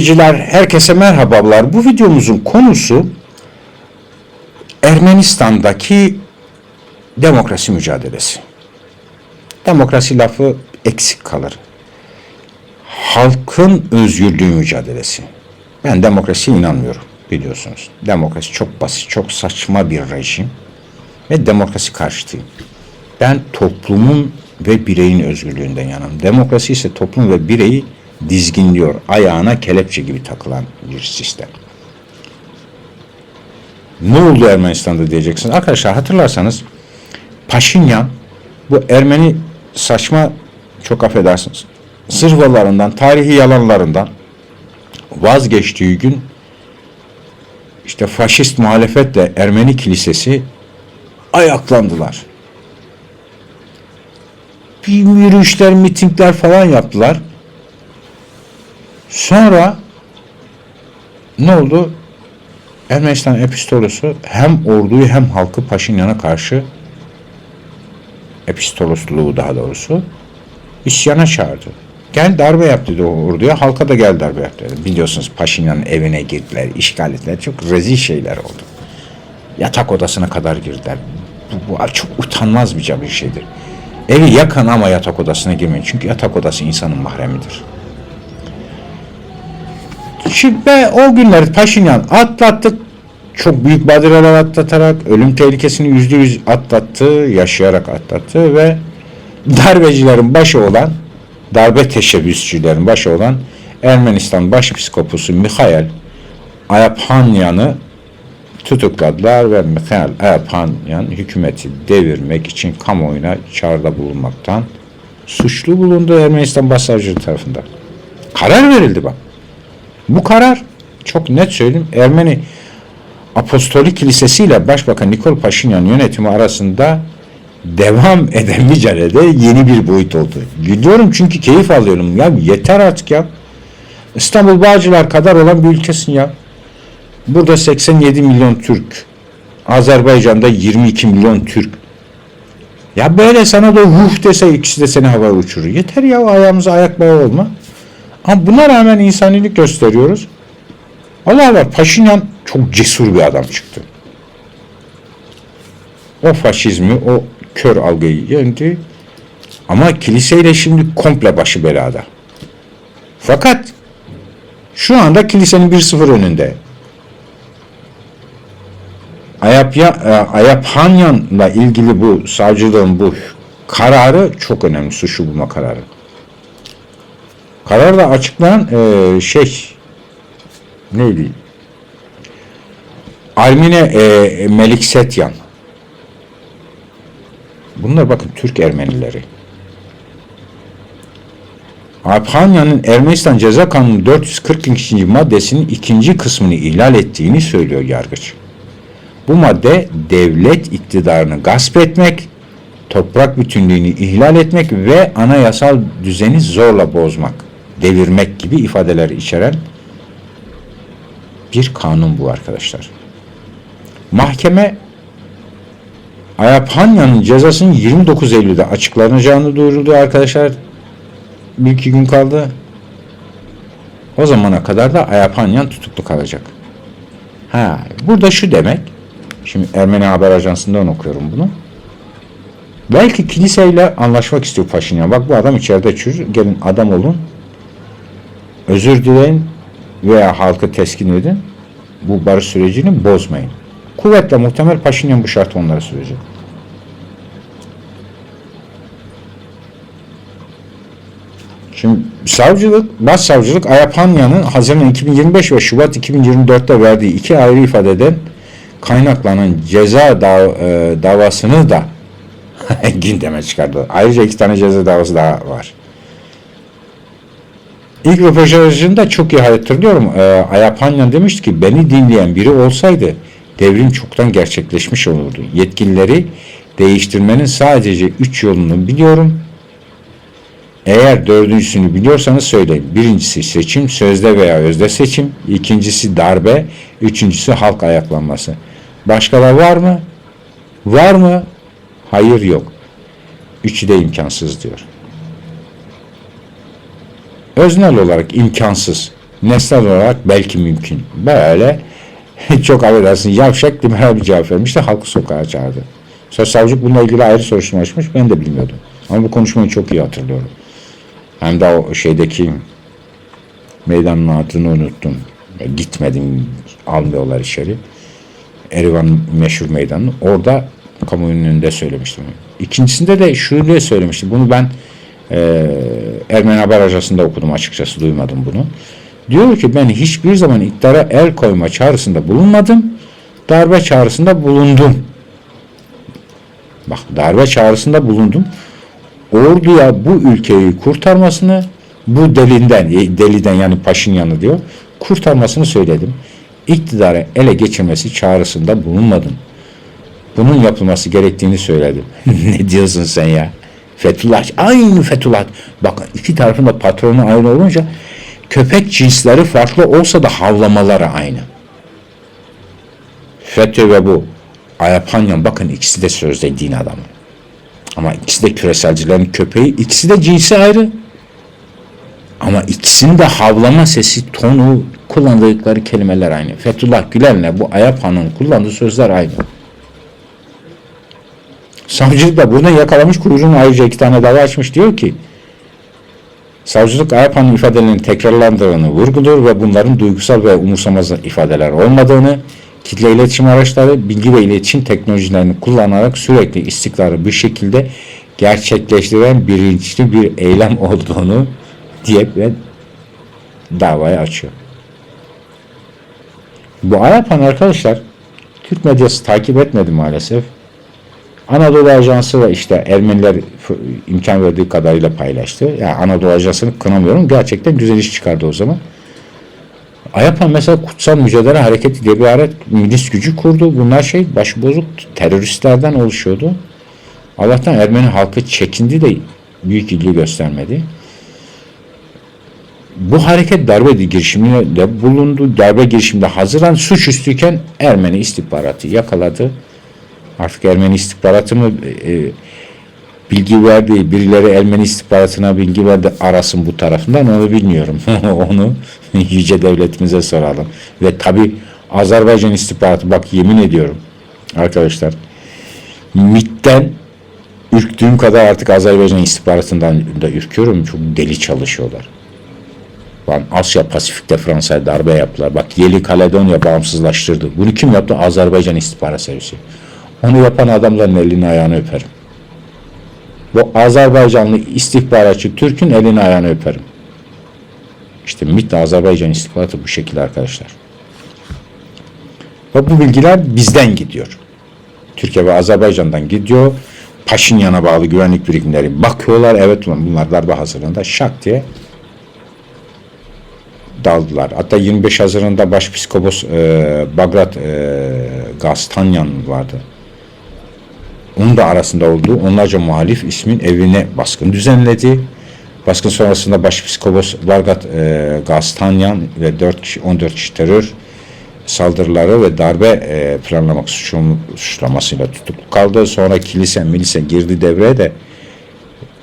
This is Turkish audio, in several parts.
izleyiciler, herkese merhabalar. Bu videomuzun konusu Ermenistan'daki demokrasi mücadelesi. Demokrasi lafı eksik kalır. Halkın özgürlüğü mücadelesi. Ben demokrasiye inanmıyorum biliyorsunuz. Demokrasi çok basit, çok saçma bir rejim ve demokrasi karşıtıyım. Ben toplumun ve bireyin özgürlüğünden yanım. Demokrasi ise toplum ve bireyi dizginliyor. Ayağına kelepçe gibi takılan bir sistem. Ne oldu Ermenistan'da diyeceksiniz. Arkadaşlar hatırlarsanız Paşinyan bu Ermeni saçma çok affedersiniz zırvalarından, tarihi yalanlarından vazgeçtiği gün işte faşist muhalefetle Ermeni kilisesi ayaklandılar. Bir yürüyüşler, mitingler falan yaptılar. Sonra ne oldu? Ermenistan epistolosu hem orduyu hem halkı Paşinyan'a karşı epistolosluğu daha doğrusu isyana çağırdı. Gel darbe yap dedi orduya. Halka da gel darbe yap dedi. Biliyorsunuz Paşinyan'ın evine girdiler, işgal ettiler. Çok rezil şeyler oldu. Yatak odasına kadar girdiler. Bu, bu çok utanmaz bir bir şeydir. Evi yakın ama yatak odasına girmeyin. Çünkü yatak odası insanın mahremidir. Şimdi ve o günleri Paşinyan atlattık. Çok büyük badireler atlatarak ölüm tehlikesini yüzde yüz atlattı, yaşayarak atlattı ve darbecilerin başı olan, darbe teşebbüsçülerin başı olan Ermenistan Başpiskoposu Mikhail Ayaphanyan'ı tutukladılar ve Mikhail Ayaphanyan hükümeti devirmek için kamuoyuna çağrıda bulunmaktan suçlu bulundu Ermenistan Başsavcılığı tarafından. Karar verildi bak. Bu karar çok net söyleyeyim Ermeni Apostolik Kilisesi ile Başbakan Nikol Paşinyan yönetimi arasında devam eden mücadelede yeni bir boyut oldu. Gülüyorum çünkü keyif alıyorum. Ya yeter artık ya. İstanbul Bağcılar kadar olan bir ülkesin ya. Burada 87 milyon Türk. Azerbaycan'da 22 milyon Türk. Ya böyle sana da ruh dese ikisi de seni havaya uçurur. Yeter ya ayağımıza ayak bağı olma. Ama buna rağmen insanilik gösteriyoruz. Allah Allah Paşinyan çok cesur bir adam çıktı. O faşizmi, o kör algıyı yendi. Ama kiliseyle şimdi komple başı belada. Fakat şu anda kilisenin 1-0 önünde. Ayapya, e, Ayaphanyan'la ilgili bu savcılığın bu kararı çok önemli. Suçlu bulma kararı. Kararda açıklanan e, şey neydi? Armine e, Melik. Bunlar bakın Türk Ermenileri. Abhanya'nın Ermenistan Ceza Kanunu 442. maddesinin ikinci kısmını ihlal ettiğini söylüyor yargıç. Bu madde devlet iktidarını gasp etmek, toprak bütünlüğünü ihlal etmek ve anayasal düzeni zorla bozmak, devirmek gibi ifadeler içeren bir kanun bu arkadaşlar. Mahkeme Ayaphanya'nın cezasının 29 Eylül'de açıklanacağını duyuruldu arkadaşlar. Bir iki gün kaldı. O zamana kadar da Ayaphanyan tutuklu kalacak. Ha, burada şu demek. Şimdi Ermeni Haber Ajansı'ndan okuyorum bunu. Belki kiliseyle anlaşmak istiyor Paşinyan. Bak bu adam içeride çürür. Gelin adam olun. Özür dileyin veya halkı teskin edin. Bu barış sürecini bozmayın. Kuvvetle muhtemel Paşinyan bu şartı onlara sürecek. Şimdi savcılık, başsavcılık Ayapanya'nın Haziran 2025 ve Şubat 2024'te verdiği iki ayrı ifadeden kaynaklanan ceza dav e, davasını da gündeme çıkardı. Ayrıca iki tane ceza davası daha var. İlk röportajında çok iyi hatırlıyorum. E, Ayapanyan demişti ki beni dinleyen biri olsaydı devrim çoktan gerçekleşmiş olurdu. Yetkilileri değiştirmenin sadece üç yolunu biliyorum. Eğer dördüncüsünü biliyorsanız söyleyin. Birincisi seçim, sözde veya özde seçim. İkincisi darbe. Üçüncüsü halk ayaklanması. Başka da var mı? Var mı? Hayır yok. Üçü de imkansız diyor. Öznel olarak imkansız. Nesnel olarak belki mümkün. Böyle çok affedersin yavşak liberal bir cevap vermiş de halkı sokağa çağırdı. Sonra savcı bununla ilgili ayrı soruşturma açmış. Ben de bilmiyordum. Ama bu konuşmayı çok iyi hatırlıyorum. Hem de o şeydeki meydanın adını unuttum. Gitmedim almıyorlar içeri. Erivan meşhur meydanı. Orada kamuoyunun önünde söylemiştim. İkincisinde de şunu söylemiştim. Bunu ben e, Ermeni Haber Ajansı'nda okudum açıkçası duymadım bunu. Diyor ki ben hiçbir zaman iktidara el koyma çağrısında bulunmadım. Darbe çağrısında bulundum. Bak darbe çağrısında bulundum. Orduya bu ülkeyi kurtarmasını bu delinden, deliden yani Paşinyan'ı diyor, kurtarmasını söyledim. İktidara ele geçirmesi çağrısında bulunmadım. Bunun yapılması gerektiğini söyledim. ne diyorsun sen ya? Fethullah, aynı Fethullah. Bakın iki tarafın da patronu aynı olunca köpek cinsleri farklı olsa da havlamaları aynı. FETÖ ve bu Ayapanyan bakın ikisi de sözde din adamı. Ama ikisi de küreselcilerin köpeği, ikisi de cinsi ayrı. Ama ikisinin de havlama sesi, tonu, kullandıkları kelimeler aynı. Fethullah Gülen'le bu Ayapan'ın kullandığı sözler aynı. Savcılık da buradan yakalamış kuyruğunu ayrıca iki tane dava açmış diyor ki Savcılık Ayapan'ın ifadelerini tekrarlandığını vurguluyor ve bunların duygusal ve umursamaz ifadeler olmadığını, kitle iletişim araçları, bilgi ve iletişim teknolojilerini kullanarak sürekli istikrarı bir şekilde gerçekleştiren bilinçli bir eylem olduğunu diye ve davayı açıyor. Bu Ayapan arkadaşlar Türk medyası takip etmedi maalesef. Anadolu Ajansı ve işte Ermeniler imkan verdiği kadarıyla paylaştı. Yani Anadolu Ajansı'nı kınamıyorum. Gerçekten güzel iş çıkardı o zaman. Ayapan mesela Kutsal Mücadele Hareketi diye bir alet milis gücü kurdu. Bunlar şey başbozuk teröristlerden oluşuyordu. Allah'tan Ermeni halkı çekindi de büyük ilgi göstermedi. Bu hareket darbe girişiminde bulundu. Darbe girişiminde hazıran suçüstüyken Ermeni istihbaratı yakaladı artık Ermeni istihbaratı mı e, bilgi verdi, birileri Ermeni istihbaratına bilgi verdi arasın bu tarafından onu bilmiyorum. onu yüce devletimize soralım. Ve tabi Azerbaycan istihbaratı bak yemin ediyorum arkadaşlar MIT'ten ürktüğüm kadar artık Azerbaycan istihbaratından da ürküyorum. Çok deli çalışıyorlar. Lan Asya Pasifik'te Fransa'ya darbe yaptılar. Bak Yeni Kaledonya bağımsızlaştırdı. Bunu kim yaptı? Azerbaycan istihbarat servisi. Onu yapan adamların elini ayağını öperim. Bu Azerbaycanlı istihbaratçı Türk'ün elini ayağını öperim. İşte MİT Azerbaycan istihbaratı bu şekilde arkadaşlar. Ve bu bilgiler bizden gidiyor. Türkiye ve Azerbaycan'dan gidiyor. Paşinyan'a bağlı güvenlik birimleri bakıyorlar. Evet ulan bunlar darbe hazırlığında şak diye daldılar. Hatta 25 Haziran'da Başpiskopos e, Bagrat e, Gastanyan vardı. Onun da arasında olduğu onlarca muhalif ismin evine baskın düzenledi. Baskın sonrasında Başpiskopos Vargat e, Gastanyan ve 4 kişi, 14 kişi terör saldırıları ve darbe e, planlamak suçlamasıyla tutuklu kaldı. Sonra kilise, milise girdi devreye de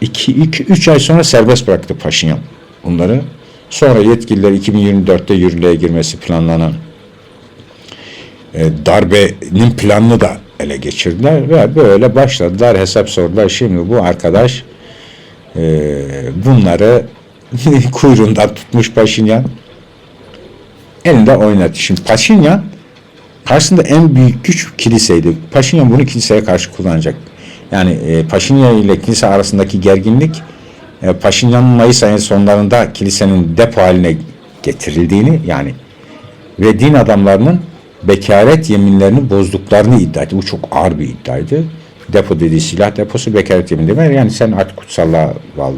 2-3 ay sonra serbest bıraktı Paşinyan bunları. Sonra yetkililer 2024'te yürürlüğe girmesi planlanan e, darbenin planını da ele geçirdiler ve böyle başladılar hesap sordular. Şimdi bu arkadaş e, bunları kuyruğundan tutmuş Paşinyan elinde oynattı. Şimdi Paşinyan karşısında en büyük güç kiliseydi. Paşinyan bunu kiliseye karşı kullanacak. Yani e, Paşinyan ile kilise arasındaki gerginlik e, Paşinyan'ın Mayıs ayının sonlarında kilisenin depo haline getirildiğini yani ve din adamlarının bekaret yeminlerini bozduklarını iddia etti. Bu çok ağır bir iddiaydı. Depo dediği silah deposu bekaret yemin demek. Yani sen artık kutsallığa bağlı.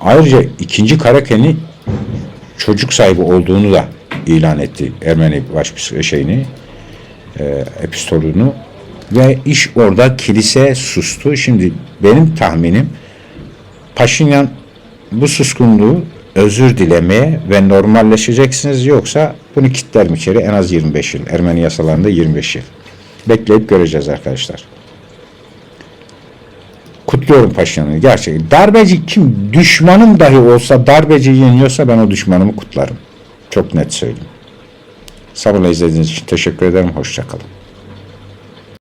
Ayrıca ikinci Karaken'i çocuk sahibi olduğunu da ilan etti. Ermeni baş şeyini, e, epistolünü ve iş orada kilise sustu. Şimdi benim tahminim Paşinyan bu suskunluğu özür dilemeye ve normalleşeceksiniz yoksa bunu kitlerim içeri en az 25 yıl. Ermeni yasalarında 25 yıl. Bekleyip göreceğiz arkadaşlar. Kutluyorum Paşinyan'ı gerçekten. Darbeci kim? Düşmanım dahi olsa darbeci yeniyorsa ben o düşmanımı kutlarım. Çok net söyleyeyim. Sabırla izlediğiniz için teşekkür ederim. Hoşçakalın.